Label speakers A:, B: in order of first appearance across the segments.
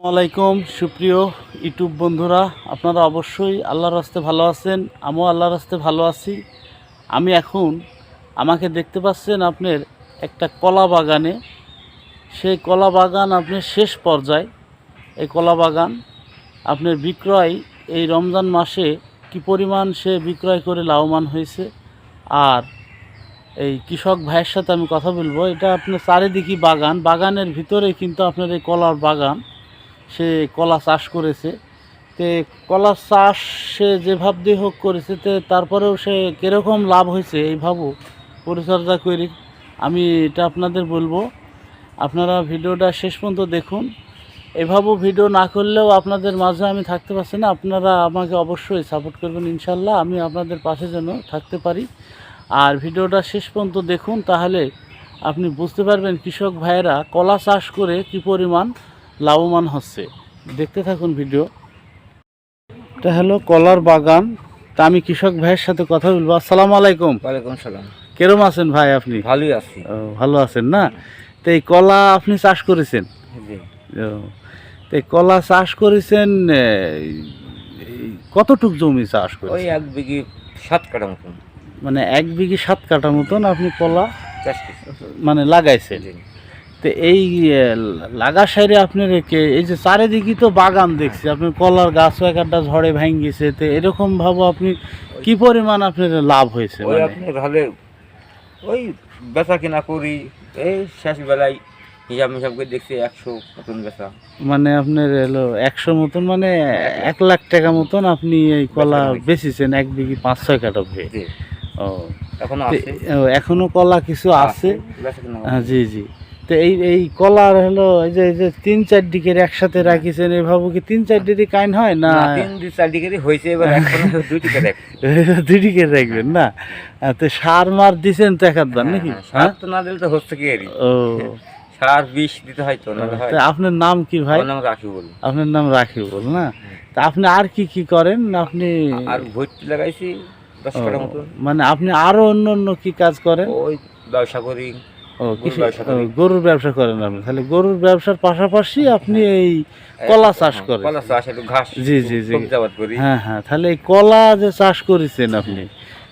A: আসসালামাইকুম সুপ্রিয় ইউটিউব বন্ধুরা। আপনারা অবশ্যই আল্লাহর রাস্তে ভালো আছেন, আমিও আল্লাহর রাস্তে ভালো আছি। আমি এখন আমাকে দেখতে পাচ্ছেন আপনার একটা কলা বাগানে। সেই কলা বাগান আপনার শেষ পর্যায়ে। এই কলা বাগান আপনার বিক্রয় এই রমজান মাসে কি পরিমাণ সে বিক্রয় করে লাভবান হয়েছে। আর এই কৃষক ভাইয়ের সাথে আমি কথা বলব। এটা আপনার চারিদিকে বাগান। বাগানের ভিতরে কিন্তু আপনার এই কলার বাগান। সে কলা চাষ করেছে। তে কলা চাষ সে যে ভাব দিয়ে হোক করেছে, তে তারপরেও সে কীরকম লাভ হয়েছে এই ভাবো পরিচর্যা করি। আমি এটা আপনাদের বলব। আপনারা ভিডিওটা শেষ পর্যন্ত দেখুন। এভাবেও ভিডিও না করলেও আপনাদের মাঝে আমি থাকতে পারছি না। আপনারা আমাকে অবশ্যই সাপোর্ট করবেন ইনশাল্লাহ। আমি আপনাদের পাশে যেন থাকতে পারি। আর ভিডিওটা শেষ পর্যন্ত দেখুন, তাহলে আপনি বুঝতে পারবেন কৃষক ভাইয়েরা কলা চাষ করে কি পরিমাণ লাভবান হচ্ছে। দেখতে থাকুন ভিডিও। এটা হলো কলার বাগান। তা আমি কৃষক ভাইয়ের সাথে কথা বলব। আসসালামু আলাইকুম।
B: ওয়ালাইকুম সালাম।
A: কেরম আছেন ভাই আপনি?
B: ভালোই আছি।
A: ভালো আছেন না? তো এই কলা আপনি চাষ করেছেন? ও, তো কলা চাষ করেছেন কতটুক জমি চাষ
B: ওই এক বিঘি সাত কাটা মতন।
A: মানে এক বিঘি সাত কাটা মতন আপনি কলা
B: চাষ
A: মানে লাগাইছেন। তো এই এ, লাগা সাইডে আপনি রেখে এই যে চারিদিকে তো বাগান দেখছি আপনার কলার গাছও এক একটা ঝড়ে ভেঙেছে তো এরকম ভাবে আপনি কি পরিমাণ আপনার লাভ হয়েছে?
B: ওই
A: মানে?
B: আপনি তাহলে ওই বেচা কিনা করি এই শেষ বেলায় হিসাব মিসাব করে দেখছি একশো মতন বেচা।
A: মানে আপনার এলো একশো মতন মানে এক লাখ টাকা মতন আপনি এই কলা
B: বেচা
A: বেচেছেন এক বিঘি পাঁচ ছয় কাটা ভে ও। এখনও এখনও কলা কিছু আছে হ্যাঁ, জি জি। তো এই এই কলার হলো এই যে এই যে তিন চার দিকের একসাথে রাখিছেন এই ভাবু কি তিন চার দিকে কাইন হয় না?
B: তিন দুই চার দিকে হয়েছে এবার দুই দিকে
A: দুই দিকে রাখবেন না? তো সার মার দিছেন তো একাধবার নাকি?
B: হ্যাঁ, সার তো না দিলে তো হচ্ছে কি
A: ও।
B: সার বিষ দিতে হয় তো হয়
A: আপনার নাম কি ভাই?
B: নাম রাখি বলি
A: আপনার নাম রাখিবুল না? তা আপনি আর কি কি করেন? আপনি
B: আর ভর্তি লাগাইছি দশ মতন।
A: মানে আপনি আরও অন্য অন্য কি কাজ করেন?
B: ওই ব্যবসা করি।
A: ও
B: গরুর
A: কৃষি
B: ব্যবসা
A: গরুর ব্যবসা করেন আপনি। তাহলে গরুর ব্যবসার পাশাপাশি আপনি এই কলা চাষ
B: হ্যাঁ,
A: করেন
B: কলা চাষ একটু ঘাস
A: জি, জি, জি। হ্যাঁ হ্যাঁ তাহলে এই কলা যে চাষ করেছেন আপনি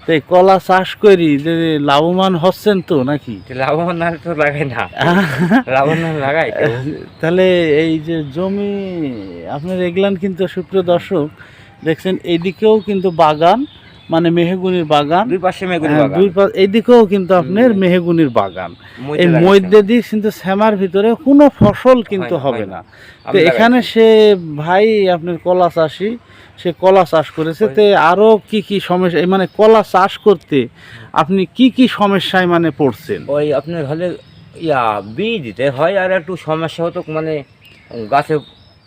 A: তো এই কলা চাষ করি যে লাভবান হচ্ছেন তো নাকি?
B: লাভবান না তো লাগাই না। লাভবান লাগাই।
A: তাহলে এই যে জমি আপনার এগুলান কিন্তু সুপ্রিয় দর্শক দেখছেন এইদিকেও কিন্তু বাগান মানে মেহগুনির বাগান।
B: দুই পাশে মেগুনি
A: হ্যাঁ,
B: বাগান।
A: দুই এইদিকেও কিন্তু আপনার মেহগুনির বাগান। এই। মধ্যে দিয়ে কিন্তু শ্যামার ভিতরে কোনো ফসল কিন্তু হবে না। তো এখানে সে ভাই আপনার কলা চাষি সে কলা চাষ করেছে। তে আরও কি কি সমস্যা মানে কলা চাষ করতে আপনি কি কি সমস্যায় মানে পড়ছেন?
B: ওই আপনার হলে ইয়া বীজ দিতে হয় আর একটু সমস্যা হতো মানে গাছে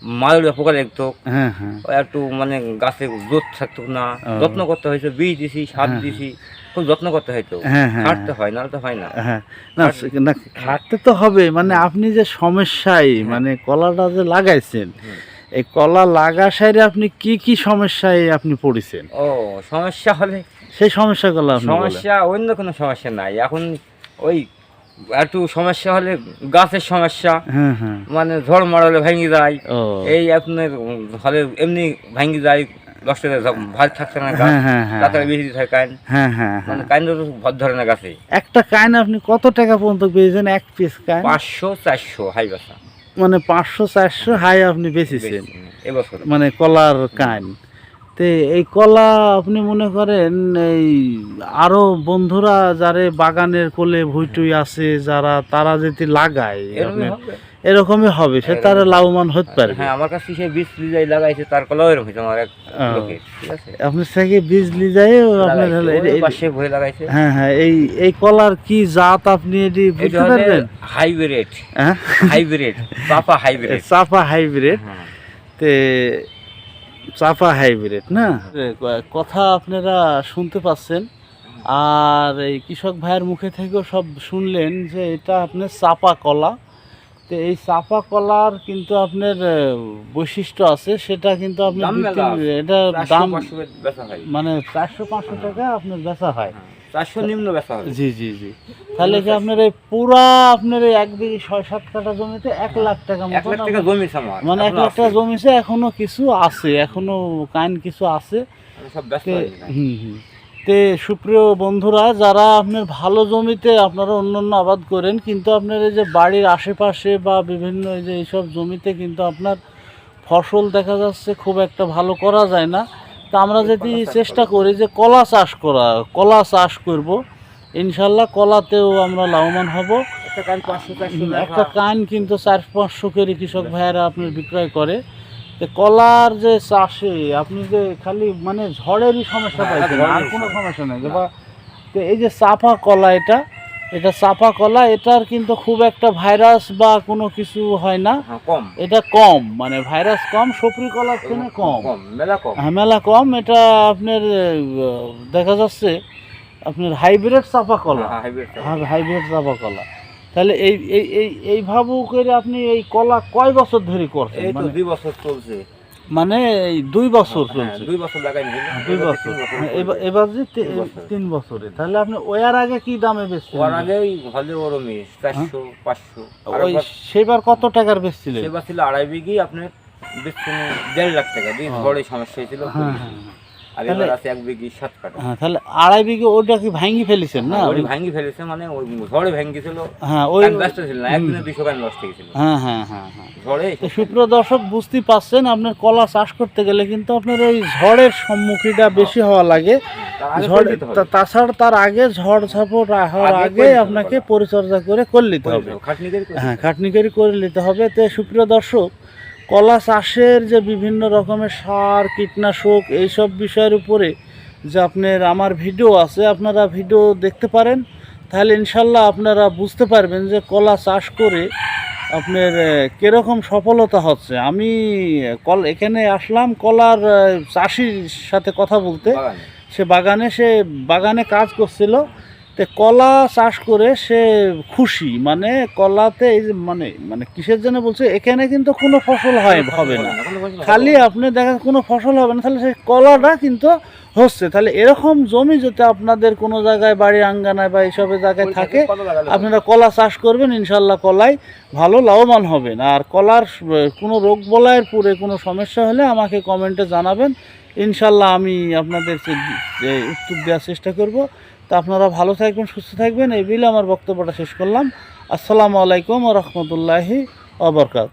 B: মালুড়ে পোকা লাগতো
A: হ্যাঁ হ্যাঁ।
B: একটু মানে গাছে জোর থাকতো না যত্ন করতে হয়েছে বীজ দিছি সার
A: হ্যাঁ,
B: দিছি খুব যত্ন করতে হয়তো
A: হ্যাঁ হ্যাঁ
B: খাটতে হয়। নাহলে তো হয় না।
A: হ্যাঁ না খাটতে তো হবে মানে আপনি যে সমস্যায় মানে কলাটা যে লাগাইছেন এই কলা লাগা সাইডে আপনি কি কি সমস্যায় আপনি পড়েছেন?
B: ও সমস্যা হলে
A: সেই সমস্যাগুলো
B: সমস্যা অন্য কোনো সমস্যা নাই। এখন ওই একটু সমস্যা হলে গাছের সমস্যা।
A: হ্যাঁ হ্যাঁ।
B: মানে ঝড় মারলে ভেঙে যায়। এই আপনার হলে এমনি ভেঙে যায় নষ্ট থাকছে না গাছ
A: হ্যাঁ
B: বেশি কাইন। মানে কাইন তো ভর ধরে না গাছে।
A: একটা কাইন আপনি কত টাকা পর্যন্ত পেয়েছেন এক পিস কাইন?
B: পাঁচশো চারশো হাই বাসা।
A: মানে পাঁচশো চারশো হাই আপনি বেচেছেন।
B: এবছর
A: মানে কলার কাইন। তে এই কলা আপনি মনে করেন এই আরও বন্ধুরা যারে বাগানের কোলে ভুইটুই আছে যারা তারা যদি লাগায়
B: এরকমই হবে।
A: সে তারা লাভবান হতে পারে
B: হ্যাঁ আমার কাছে সে বীজ লিজাই লাগাইছে তার কলাও এরকম হয়েছে আমার এক
A: ও।
B: লোকের ঠিক আছে?
A: আপনার থেকে হলো
B: পাশে ভরে লাগাইছে।
A: হ্যাঁ হ্যাঁ এই এই কলার কি জাত আপনি এটি বুঝতে পারবেন?
B: হাইব্রিড।
A: হ্যাঁ?
B: হাইব্রিড পাপা হাইব্রিড।
A: চাপা হাইব্রিড।
B: হ্যাঁ।
A: তে চাপা হাইব্রিড, না? কথা আপনারা শুনতে পাচ্ছেন। আর এই কৃষক ভাইয়ের মুখে থেকেও সব শুনলেন যে এটা আপনার চাপা কলা। তো এই চাপা কলার কিন্তু আপনার বৈশিষ্ট্য আছে সেটা কিন্তু আপনি। এটা দাম
B: হয়
A: মানে চারশো পাঁচশো টাকা আপনার বেচা হয়
B: হ্যাঁ। চারশো নিম্ন বেচা হবে
A: জি জি জি তাহলে কি আপনার এই পুরা আপনার এই এক বিঘি ছয় সাত কাঠা জমিতে এক লাখ টাকা
B: জমি
A: মানে এক
B: এখনও
A: লাখ টাকা। জমিছে এখনও কিছু আছে এখনও কাইন কিছু আছে
B: সব হয়ে গেছি।
A: হুম হুম তে সুপ্রিয় বন্ধুরা যারা আপনার ভালো জমিতে আপনারা অন্য অন্য আবাদ করেন কিন্তু আপনার এই যে বাড়ির আশেপাশে বা বিভিন্ন এই যে এইসব জমিতে কিন্তু আপনার ফসল দেখা যাচ্ছে খুব একটা ভালো করা যায় না। তা আমরা যদি চেষ্টা
B: করি
A: যে কলা চাষ করা কলা চাষ করব। ইনশাল্লাহ কলাতেও আমরা লাভবান হব।
B: একটা কান।
A: একটা কিন্তু চার পাঁচশো করে কৃষক ভাইয়েরা আপনার বিক্রয় করে। তো কলার যে চাষে আপনি যে খালি মানে ঝড়েরই সমস্যা
B: হ্যাঁ,
A: পাইছেন আর কোনো
B: সমস্যা।
A: নেই। বা এই যে চাপা কলা এটা এটা চাপা কলা এটার কিন্তু খুব একটা ভাইরাস বা কোনো কিছু হয় না।
B: হ্যাঁ কম।
A: এটা কম মানে ভাইরাস কম সপরি কলার থেকে কম
B: কম। মেলা কম।
A: এটা আপনার দেখা যাচ্ছে আপনার হাইব্রিড চাপা কলা।
B: হ্যাঁ।
A: হ্যাঁ হাইব্রিড চাপা কলা। তাহলে এই এই এই এইভাবে করে আপনি এই কলা কয় বছর ধরে করছেন?
B: এই তো
A: মানে
B: দুই বছর চলছে।
A: মানে এই দুই বছর
B: হ্যাঁ,
A: চলছে।
B: দুই বছর লাগাই
A: দুই বছর হ্যাঁ, এবার যে
B: তিন বছরে।
A: তাহলে আপনি ওয়ার আগে কি দামে বেচছেন?
B: ওর আগেই হলে ওরমই চারশো পাঁচশো।
A: ওই সেবার কত টাকার বেচছিলেন
B: সেবার ছিল আড়াই বিঘি আপনার বেচছেন দেড় লাখ টাকা। দিয়ে
A: হ্যাঁ।
B: বড় সমস্যা হয়েছিল।
A: হ্যাঁ হ্যাঁ।
B: আর এবার আছে এক বিঘি সাত কাটা
A: হ্যাঁ তাহলে আড়াই বিঘে ওটা কি ভাঙ্গি ফেলেছেন না?
B: ওই ভাঙ্গি ফেলেছে মানে ওই ঝড়ে ভেঙে
A: হ্যাঁ ওই
B: ব্যস্ত ছিল না একদিনে দুইশো কান নষ্ট হয়েছিল
A: হ্যাঁ হ্যাঁ হ্যাঁ হ্যাঁ।
B: ঝড়ে
A: সুপ্রিয় দর্শক বুঝতেই পারছেন আপনার কলা চাষ করতে গেলে কিন্তু আপনার ওই ঝড়ের সম্মুখীনটা বেশি হওয়া লাগে। ঝড় তাছাড়া তার আগে ঝড় ঝাপট হওয়ার
B: আগে
A: আপনাকে পরিচর্যা করে করে নিতে হবে।
B: খাটনি
A: হ্যাঁ খাটনিকারি করে নিতে হবে। তো সুপ্রিয় দর্শক কলা চাষের যে বিভিন্ন রকমের সার কীটনাশক এইসব বিষয়ের উপরে যে আপনার আমার ভিডিও আছে আপনারা ভিডিও দেখতে পারেন। তাহলে ইনশাল্লাহ আপনারা বুঝতে পারবেন যে কলা চাষ করে আপনার কীরকম সফলতা হচ্ছে। আমি কল এখানে আসলাম কলার চাষির সাথে কথা বলতে। সে বাগানে সে বাগানে কাজ করছিল। তো কলা চাষ করে সে খুশি। মানে কলাতে এই যে মানে মানে কিসের জন্য বলছে এখানে কিন্তু কোনো ফসল হয় হবে না। খালি আপনি দেখেন কোনো ফসল হবে না তাহলে সেই কলাটা কিন্তু হচ্ছে। তাহলে এরকম জমি যদি আপনাদের কোনো জায়গায় বাড়ি আঙ্গানায় বা এইসব জায়গায় থাকে? আপনারা কলা চাষ করবেন ইনশাল্লাহ কলাই ভালো লাভবান হবেন। আর কলার কোনো রোগ বলায়ের পরে কোনো সমস্যা হলে আমাকে কমেন্টে জানাবেন। ইনশাল্লাহ আমি আপনাদের উত্তর দেওয়ার চেষ্টা করব। তা আপনারা ভালো থাকবেন, সুস্থ থাকবেন, এই বিলে আমার বক্তব্যটা শেষ করলাম। আসসালামু আলাইকুম রহমতুল্লাহি আবরকাত